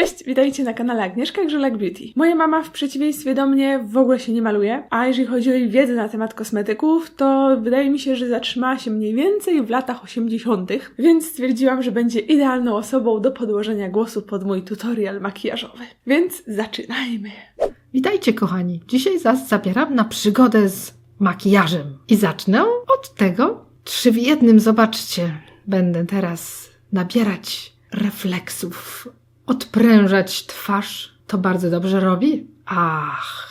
Cześć, witajcie na kanale Agnieszka Grzelak Beauty. Moja mama w przeciwieństwie do mnie w ogóle się nie maluje, a jeżeli chodzi o jej wiedzę na temat kosmetyków, to wydaje mi się, że zatrzymała się mniej więcej w latach 80., więc stwierdziłam, że będzie idealną osobą do podłożenia głosu pod mój tutorial makijażowy. Więc zaczynajmy! Witajcie kochani. Dzisiaj was zabieram na przygodę z makijażem. I zacznę od tego, trzy w jednym, zobaczcie. Będę teraz nabierać refleksów, odprężać twarz. To bardzo dobrze robi. Ach,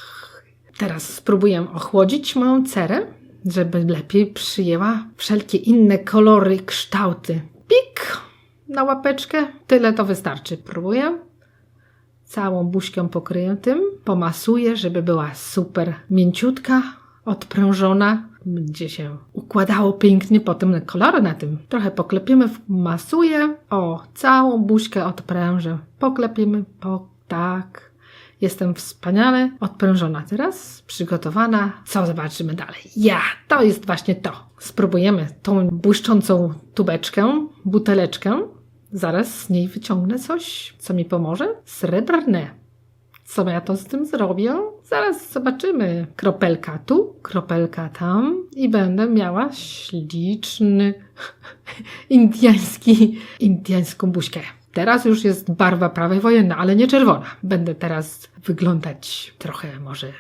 teraz spróbuję ochłodzić moją cerę, żeby lepiej przyjęła wszelkie inne kolory kształty. Pik na łapeczkę. Tyle to wystarczy. Próbuję. Całą buźkę pokryję tym, pomasuję, żeby była super mięciutka, odprężona. Będzie się układało pięknie potem kolory na tym. Trochę poklepiemy, masuję. O, całą buźkę odprężę. Poklepiemy, po, tak. Jestem wspaniale odprężona. Teraz przygotowana. Co zobaczymy dalej? Ja, to jest właśnie to. Spróbujemy tą błyszczącą tubeczkę, buteleczkę. Zaraz z niej wyciągnę coś, co mi pomoże. Srebrne. Co ja to z tym zrobię? Zaraz zobaczymy. Kropelka tu, kropelka tam i będę miała śliczny indiański, indiańską buźkę. Teraz już jest barwa prawej wojenna, ale nie czerwona. Będę teraz wyglądać trochę może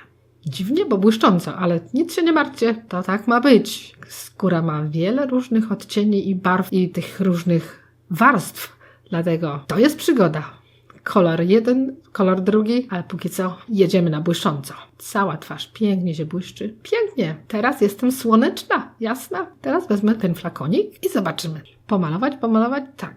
dziwnie, bo błyszcząco, ale nic się nie martwcie, to tak ma być. Skóra ma wiele różnych odcieni i barw i tych różnych warstw, dlatego to jest przygoda. Kolor jeden, kolor drugi, ale póki co jedziemy na błyszcząco. Cała twarz pięknie się błyszczy. Pięknie. Teraz jestem słoneczna, jasna. Teraz wezmę ten flakonik i zobaczymy. Pomalować, pomalować? Tak.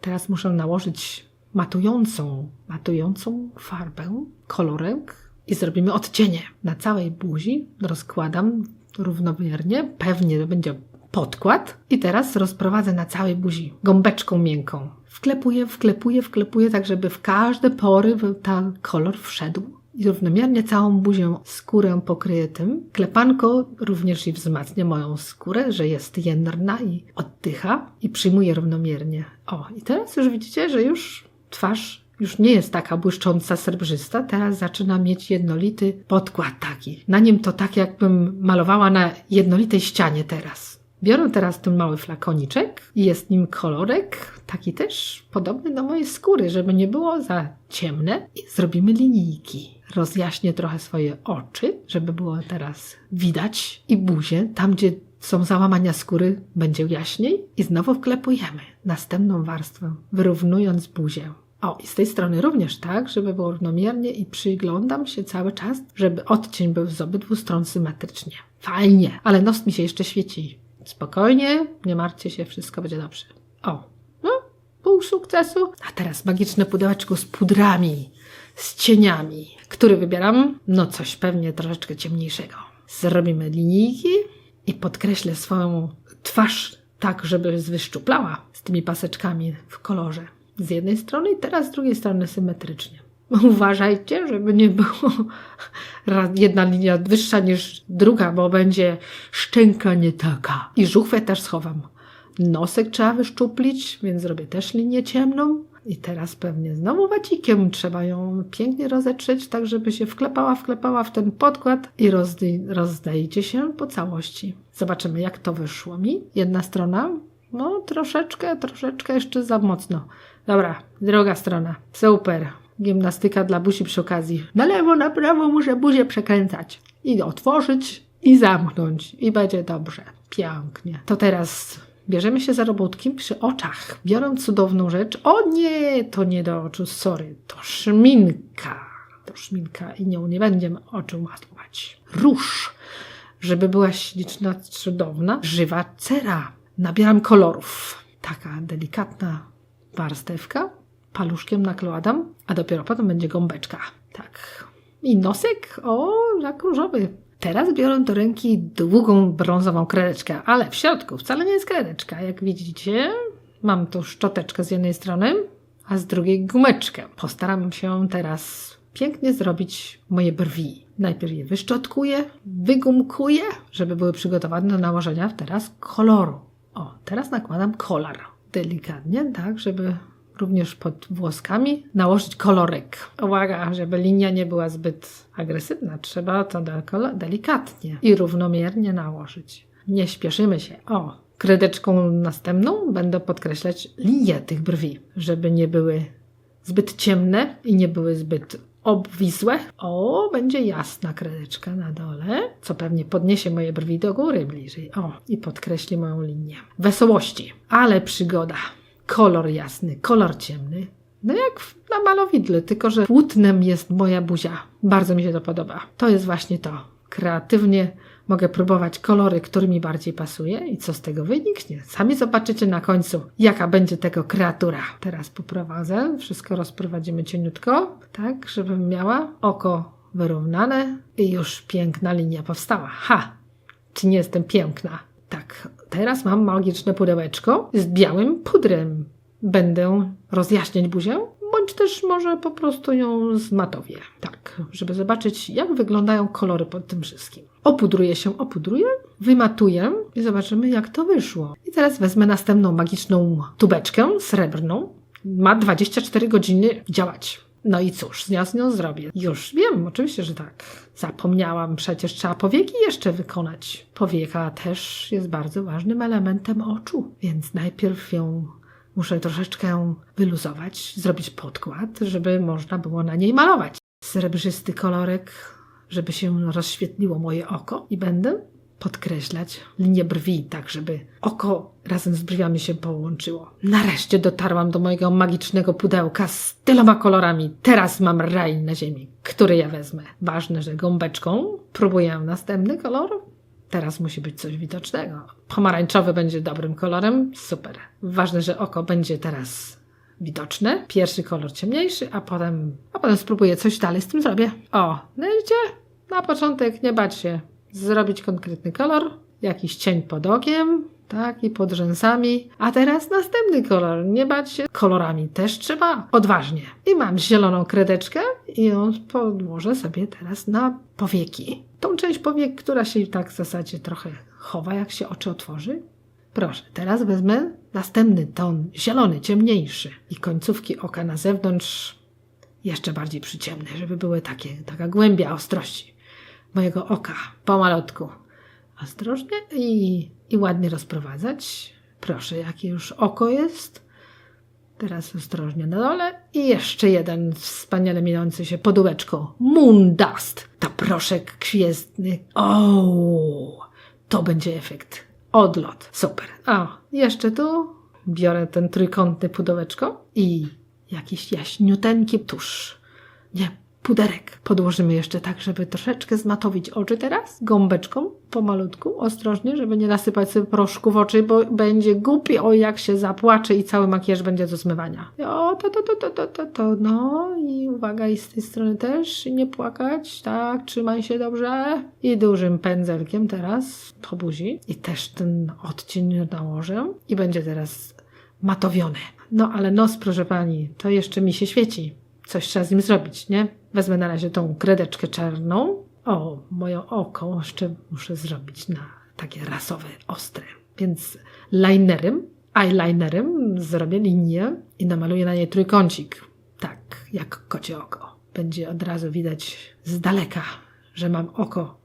Teraz muszę nałożyć matującą, matującą farbę, kolorek i zrobimy odcienie. Na całej buzi rozkładam równomiernie. Pewnie będzie podkład i teraz rozprowadzę na całej buzi gąbeczką miękką. Wklepuję, wklepuję, wklepuję, tak żeby w każde pory ten kolor wszedł. I równomiernie całą buzię, skórę pokryję tym. Klepanko również i wzmacnia moją skórę, że jest jędrna i oddycha i przyjmuje równomiernie. O, i teraz już widzicie, że już twarz już nie jest taka błyszcząca, srebrzysta, teraz zaczyna mieć jednolity podkład taki. Na nim to tak jakbym malowała na jednolitej ścianie teraz. Biorę teraz ten mały flakoniczek i jest nim kolorek, taki też podobny do mojej skóry, żeby nie było za ciemne i zrobimy linijki. Rozjaśnię trochę swoje oczy, żeby było teraz widać i buzię, tam gdzie są załamania skóry będzie jaśniej i znowu wklepujemy następną warstwę, wyrównując buzię. O, i z tej strony również tak, żeby było równomiernie i przyglądam się cały czas, żeby odcień był z obydwu stron symetrycznie. Fajnie, ale nos mi się jeszcze świeci. Spokojnie, nie martwcie się, wszystko będzie dobrze. O, no, pół sukcesu. A teraz magiczne pudełeczko z pudrami, z cieniami, który wybieram, no coś pewnie troszeczkę ciemniejszego. Zrobimy linijki i podkreślę swoją twarz tak, żeby wyszczuplała z tymi paseczkami w kolorze. Z jednej strony i teraz z drugiej strony symetrycznie. Uważajcie, żeby nie było jedna linia wyższa niż druga, bo będzie szczęka nie taka. I żuchwę też schowam. Nosek trzeba wyszczuplić, więc zrobię też linię ciemną. I teraz pewnie znowu wacikiem trzeba ją pięknie rozetrzeć, tak żeby się wklepała, wklepała w ten podkład i rozdejdzie się po całości. Zobaczymy, jak to wyszło mi. Jedna strona, no troszeczkę, troszeczkę jeszcze za mocno. Dobra, druga strona. Super gimnastyka dla buzi przy okazji. Na lewo, na prawo muszę buzię przekręcać. I otworzyć, i zamknąć. I będzie dobrze. Pięknie. To teraz bierzemy się za robótki przy oczach. Biorę cudowną rzecz. O nie, to nie do oczu, sorry. To szminka. To szminka i nią nie będziemy oczu matować. Róż. Żeby była śliczna, cudowna, żywa cera. Nabieram kolorów. Taka delikatna warstewka paluszkiem nakładam, a dopiero potem będzie gąbeczka. Tak. I nosek, o, jak różowy. Teraz biorę do ręki długą brązową kredeczkę, ale w środku wcale nie jest kredeczka. Jak widzicie, mam tu szczoteczkę z jednej strony, a z drugiej gumeczkę. Postaram się teraz pięknie zrobić moje brwi. Najpierw je wyszczotkuję, wygumkuję, żeby były przygotowane do nałożenia teraz koloru. O, teraz nakładam kolor. Delikatnie, tak, żeby również pod włoskami, nałożyć kolorek. Uwaga, żeby linia nie była zbyt agresywna, trzeba to delikatnie i równomiernie nałożyć. Nie śpieszymy się. O, kredeczką następną będę podkreślać linię tych brwi, żeby nie były zbyt ciemne i nie były zbyt obwisłe. O, będzie jasna kredeczka na dole, co pewnie podniesie moje brwi do góry bliżej. O, i podkreśli moją linię. Wesołości, ale przygoda. Kolor jasny, kolor ciemny. No jak na malowidle, tylko że płótnem jest moja buzia. Bardzo mi się to podoba. To jest właśnie to. Kreatywnie mogę próbować kolory, który mi bardziej pasuje i co z tego wyniknie. Sami zobaczycie na końcu, jaka będzie tego kreatura. Teraz poprowadzę, wszystko rozprowadzimy cieniutko, tak, żebym miała oko wyrównane i już piękna linia powstała. Ha! Czy nie jestem piękna? Tak, teraz mam magiczne pudełeczko z białym pudrem. Będę rozjaśniać buzię, bądź też może po prostu ją zmatowię. Tak, żeby zobaczyć, jak wyglądają kolory pod tym wszystkim. Opudruję się, opudruję, wymatuję i zobaczymy, jak to wyszło. I teraz wezmę następną magiczną tubeczkę srebrną. Ma 24 godziny działać. No i cóż, ja z nią zrobię. Już wiem, oczywiście, że tak. Zapomniałam, przecież trzeba powieki jeszcze wykonać. Powieka też jest bardzo ważnym elementem oczu, więc najpierw ją muszę troszeczkę wyluzować, zrobić podkład, żeby można było na niej malować. Srebrzysty kolorek, żeby się rozświetliło moje oko i będę podkreślać linię brwi, tak żeby oko razem z brwiami się połączyło. Nareszcie dotarłam do mojego magicznego pudełka z tyloma kolorami. Teraz mam raj na ziemi, który ja wezmę. Ważne, że gąbeczką próbuję następny kolor. Teraz musi być coś widocznego. Pomarańczowy będzie dobrym kolorem. Super. Ważne, że oko będzie teraz widoczne. Pierwszy kolor ciemniejszy, a potem, a potem spróbuję coś dalej z tym zrobię. O, no widzicie? Na początek nie bać się zrobić konkretny kolor, jakiś cień pod okiem, tak, i pod rzęsami. A teraz następny kolor. Nie bać się kolorami też trzeba odważnie. I mam zieloną kredeczkę i ją podłożę sobie teraz na powieki. Tą część powiek, która się tak w zasadzie trochę chowa, jak się oczy otworzy. Proszę, teraz wezmę następny ton, zielony, ciemniejszy i końcówki oka na zewnątrz jeszcze bardziej przyciemne, żeby były takie, taka głębia ostrości mojego oka, pomalutku. Ostrożnie i, i ładnie rozprowadzać. Proszę, jakie już oko jest. Teraz ostrożnie na dole i jeszcze jeden wspaniale mieniący się podółeczko. Moon Dust. To proszek gwiezdny. O, to będzie efekt. Odlot. Super. O, jeszcze tu biorę ten trójkątny pudełeczko i jakiś jaśniuteńki tusz. Nie, puderek. Podłożymy jeszcze tak, żeby troszeczkę zmatowić oczy teraz. Gąbeczką, pomalutku, ostrożnie, żeby nie nasypać sobie proszku w oczy, bo będzie głupi, o jak się zapłacze i cały makijaż będzie do zmywania. O, to, to, to, to, to, to, to, no i uwaga, i z tej strony też, nie płakać, tak, trzymaj się dobrze. I dużym pędzelkiem teraz po buzi i też ten odcień nałożę i będzie teraz matowiony. No ale nos, proszę pani, to jeszcze mi się świeci. Coś trzeba z nim zrobić, nie? Wezmę na razie tą kredeczkę czarną. O, moje oko jeszcze muszę zrobić na takie rasowe, ostre. Więc linerem, eyelinerem zrobię linię i namaluję na niej trójkącik. Tak, jak kocie oko. Będzie od razu widać z daleka, że mam oko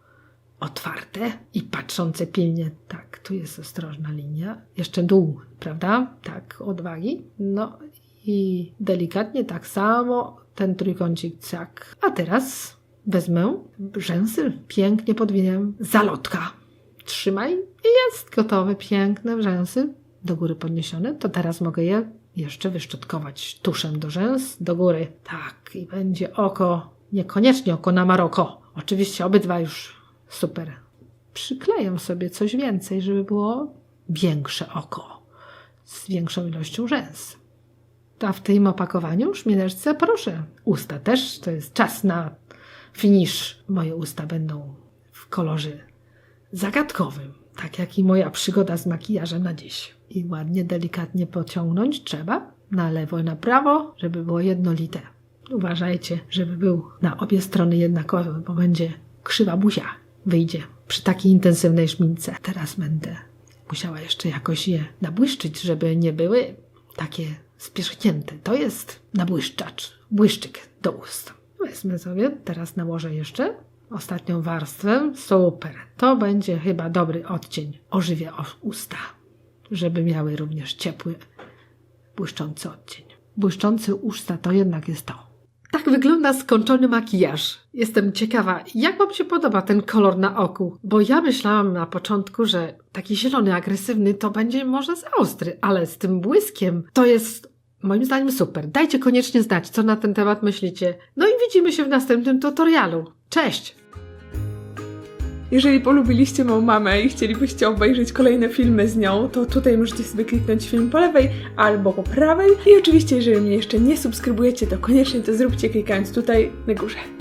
otwarte i patrzące pilnie. Tak, tu jest ostrożna linia. Jeszcze dół, prawda? Tak, odwagi. No i delikatnie tak samo ten trójkącik, tak. A teraz wezmę rzęsy, pięknie podwinę, zalotka. Trzymaj i jest gotowe, piękne rzęsy do góry podniesione. To teraz mogę je jeszcze wyszczotkować tuszem do rzęs, do góry. Tak, i będzie oko, niekoniecznie oko na Maroko. Oczywiście obydwa już super. Przykleję sobie coś więcej, żeby było większe oko z większą ilością rzęs. A w tym opakowaniu szmineczce proszę. Usta też, to jest czas na finish. Moje usta będą w kolorze zagadkowym, tak jak i moja przygoda z makijażem na dziś. I ładnie, delikatnie pociągnąć trzeba na lewo i na prawo, żeby było jednolite. Uważajcie, żeby był na obie strony jednakowy, bo będzie krzywa buzia. Wyjdzie przy takiej intensywnej szmince. Teraz będę musiała jeszcze jakoś je nabłyszczyć, żeby nie były takie spierzchnięty. To jest nabłyszczacz, błyszczyk do ust. Wezmę sobie, teraz nałożę jeszcze ostatnią warstwę. Super. To będzie chyba dobry odcień. Ożywia usta, żeby miały również ciepły, błyszczący odcień. Błyszczący usta to jednak jest to. Tak wygląda skończony makijaż. Jestem ciekawa, jak Wam się podoba ten kolor na oku, bo ja myślałam na początku, że taki zielony, agresywny to będzie może za ostry, ale z tym błyskiem to jest moim zdaniem super. Dajcie koniecznie znać, co na ten temat myślicie. No i widzimy się w następnym tutorialu. Cześć! Jeżeli polubiliście moją mamę i chcielibyście obejrzeć kolejne filmy z nią, to tutaj możecie sobie kliknąć film po lewej albo po prawej. I oczywiście, jeżeli mnie jeszcze nie subskrybujecie, to koniecznie to zróbcie klikając tutaj na górze.